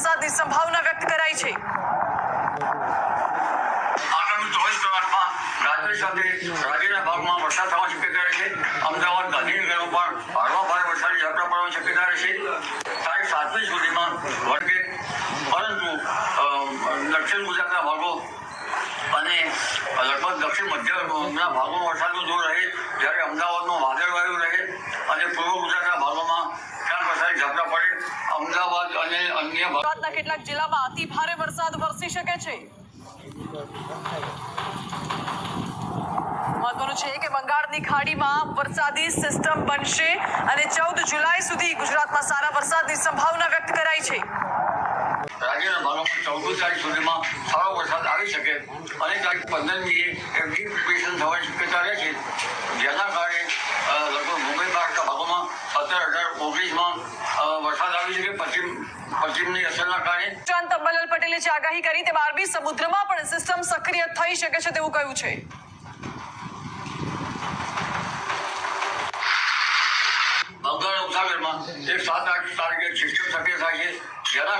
વરસાદની સંભાવના વ્યક્ત કરાઈ છે. આગામી વરસાદ થવાની શક્યતા રહેશે અમદાવાદ તારીખ સાતમી સુધીમાં વળગે પરંતુ દક્ષિણ ગુજરાતના ભાગો અને લગભગ દક્ષિણ મધ્યના ભાગોમાં વરસાદનું જોર રહે જ્યારે અમદાવાદમાં વાદળવાયુ રહે અને પૂર્વ ગુજરાતના ભાગોમાં ચાર વરસાદી ઝાપટા પડે અમદાવાદ અને અન્ય ગુજરાતના કેટલાક જિલ્લામાં અતિ ભારે વરસાદ વરસી શકે છે. મહત્વનું છે કે બંગાળની ખાડીમાં વરસાદી સિસ્ટમ બનશે અને ચૌદ જુલાઈ સુધી ગુજરાતમાં સારા વરસાદની સંભાવના વ્યક્ત કરાઈ છે. રાજ્યના ભાગોમાં ચૌદ તારીખ સુધીમાં સારો વરસાદ આવી શકે. અને તારીખ પંદરમીએ એક ડીપ ડિપ્રેશન થવાની શક્યતા રહે છે. જેના કારણે લગભગ મુંબઈ બહારના ભાગોમાં સત્તર અઢાર ઓગણીસમાં વરસાદ આવી શકે પશ્ચિમ પશ્ચિમની અસરના કારણે? ઉપરાંત અંબાલાલ પટેલે જે આગાહી કરી તેમાં અરબી સમુદ્રમાં પણ સિસ્ટમ સક્રિય થઈ શકે છે તેવું કહ્યું છે. બંગાળ ઉપસાગરમાં એક સાત આઠ તારીખે સિસ્ટમ સક્રિય થાય છે. જેના